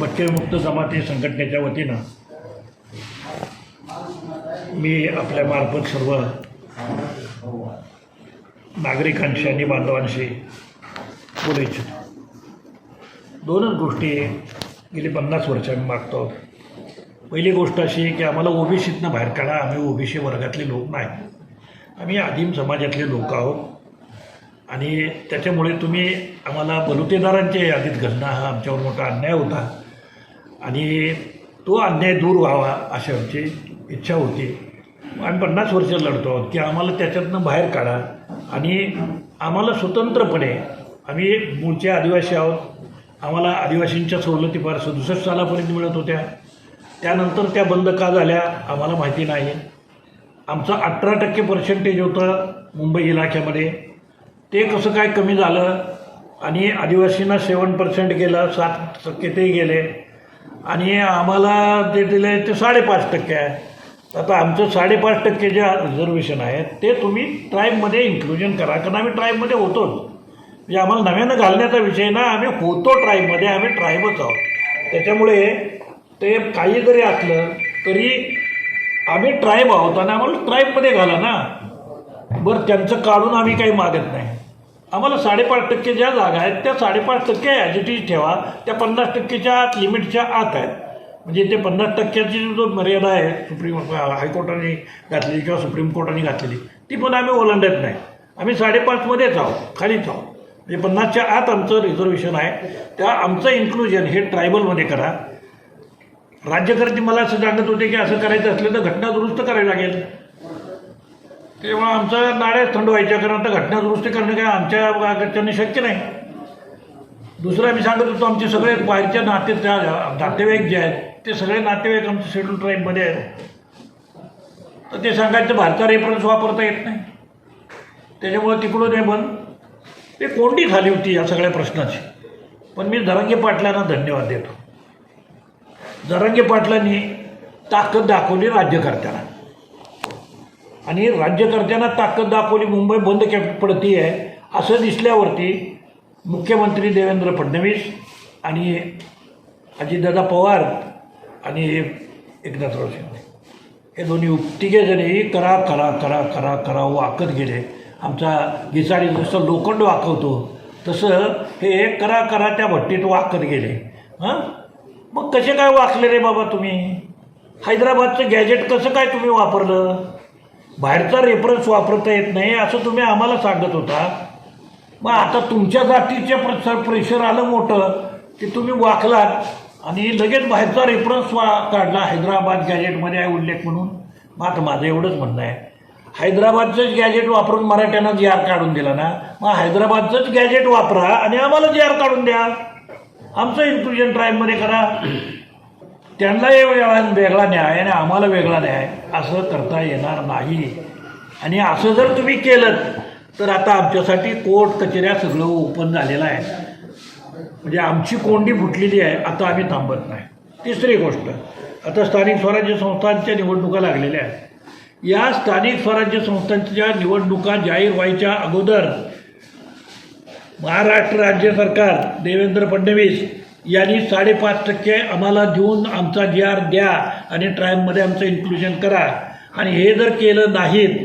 भटकेमुक्त जमाती संघटनेच्या वतीनं मी आपल्या मार्फत सर्व नागरिकांशी आणि बांधवांशी बोलू इच्छितो. दोनच गोष्टी गेली पन्नास वर्ष आम्ही मागतो. पहिली गोष्ट अशी की आम्हाला ओबीसीतनं बाहेर काढा आम्ही ओबीसी वर्गातले लोक नाही. आम्ही आदिम समाजातले लोक आहोत. आणि त्याच्यामुळे तुम्ही आम्हाला बलुतेदारांच्या यादीत घालणं हा आमच्यावर मोठा अन्याय होता. आणि तो अन्याय दूर व्हावा अशी आमची इच्छा होती. आम्ही पन्नास वर्ष लढतो आहोत की आम्हाला त्याच्यातनं बाहेर काढा. आणि आम्हाला स्वतंत्रपणे आम्ही मूळचे आदिवासी आहोत. आम्हाला आदिवासींच्या सवलती फार सदुसष्ट सालापर्यंत मिळत होत्या. त्यानंतर त्या बंद का झाल्या आम्हाला माहिती नाही. आमचं अठरा टक्के पर्सेंटेज होतं मुंबई इलाख्यामध्ये ते कसं काय कमी झालं? आणि आदिवासींना सेवन पर्सेंट गेलं सात टक्के ते गेले. आणि आम्हाला जे दिलं आहे ते साडेपाच टक्के आहे. आता आमचं साडेपाच टक्के जे रिझर्वेशन आहे ते तुम्ही ट्राईबमध्ये इन्क्लुजन करा. कारण आम्ही ट्राईबमध्ये होतोच. म्हणजे आम्हाला नव्यानं घालण्याचा विषय ना आम्ही होतो ट्राईबमध्ये आम्ही ट्राईबच आहोत. त्याच्यामुळे ते काही जरी असलं तरी आम्ही ट्राईब आहोत आणि आम्हाला ट्राईबमध्ये घाला ना. बरं त्यांचं काढून आम्ही काही मागत नाही. आम्हाला साडेपाच टक्के ज्या जागा आहेत त्या साडेपाच टक्के ॲज ठेवा. त्या पन्नास टक्केच्या आत लिमिटच्या आत आहेत. म्हणजे ते पन्नास टक्क्याची जो मर्यादा आहे सुप्रीम हायकोर्टाने घातलेली किंवा सुप्रीम कोर्टाने घातलेली ती पण आम्ही ओलांडत नाही. आम्ही साडेपाचमध्येच आहोत खालीच आहोत. म्हणजे पन्नासच्या आत आमचं रिझर्वेशन आहे. त्या आमचं इन्क्लुजन हे ट्रायबलमध्ये करा. राज्यकर्ते मला असं सांगत होते की असं करायचं असलं तर घटना दुरुस्त करावी लागेल. तेव्हा आमचं नाड्याच थंड व्हायच्या कारण आता घटना दुरुस्ती करणं काय आमच्या शक्य नाही. दुसरं मी सांगत होतो आमचे सगळे बाहेरच्या नाते त्या नातेवाईक जे आहेत ते सगळे नातेवाईक आमचे शेड्यूल ट्राईबमध्ये आहेत. तर ते सांगायचं भारता रेफरन्स वापरता येत नाही. त्याच्यामुळे तिकडून हे पण ते कोंडी खाली होती या सगळ्या प्रश्नाची. पण मी धरंगे पाटलांना धन्यवाद देतो. धरंगे पाटलांनी ताकद दाखवली राज्यकर्त्यांना. आणि राज्यकर्त्यांना ताकद दाखवली मुंबई बंद कॅप पडती आहे असं दिसल्यावरती मुख्यमंत्री देवेंद्र फडणवीस आणि अजितदादा पवार आणि एकनाथराव शिंदे. हे दोन्ही तिघेजणी करा करा करा करा करा वाकत गेले आमचा गिसाडी जसं लोखंड वाकवतो तसं हे करा करा त्या भट्टीत वाकत गेले. हां? मग कसे काय वाकले रे बाबा तुम्ही? हैदराबादचं गॅजेट कसं काय तुम्ही वापरलं? बाहेरचा रेफरन्स वापरता येत नाही असं तुम्ही आम्हाला सांगत होता. मग आता तुमच्या जातीचे प्रसार प्रेशर आलं मोठं की तुम्ही वाकलात आणि लगेच बाहेरचा रेफरन्स वा काढला हैदराबाद गॅजेटमध्ये आहे उल्लेख म्हणून. मग आता माझं एवढंच म्हणणं आहे. हैदराबादचंच गॅजेट वापरून मराठ्यांना जी आर काढून दिला ना? मग हैदराबादचंच गॅजेट वापरा आणि आम्हाला जी आर काढून द्या. आमचं इन्क्लुजन ट्राईबमध्ये करा. त्यांना वेगळा वेगळा न्याय आणि आम्हाला वेगळा न्याय असं करता येणार नाही. आणि असं जर तुम्ही केलं तर आता आमच्यासाठी कोर्ट कचेऱ्या सगळं ओपन झालेलं आहे. म्हणजे आमची कोंडी फुटलेली आहे आता आम्ही थांबत नाही. तिसरी गोष्ट आता स्थानिक स्वराज्य संस्थांच्या निवडणुका लागलेल्या आहेत. या स्थानिक स्वराज्य संस्थांच्या निवडणुका जाहीर व्हायच्या अगोदर महाराष्ट्र राज्य सरकार देवेंद्र फडणवीस यांनी साडेपाच टक्के आम्हाला देऊन आमचा जी आर द्या आणि ट्रायबमध्ये आमचं इन्क्लुजन करा. आणि हे जर केलं नाहीत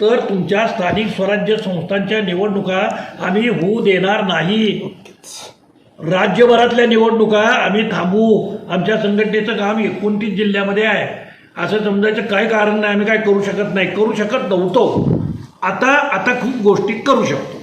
तर तुमच्या स्थानिक स्वराज्य संस्थांच्या निवडणुका आम्ही होऊ देणार नाही. राज्यभरातल्या निवडणुका आम्ही थांबवू. आमच्या संघटनेचं काम एकोणतीस जिल्ह्यामध्ये आहे. असं समजायचं काय कारण नाही आम्ही काय करू शकत नाही. करू शकत नव्हतो. आता आता खूप गोष्टी करू शकतो.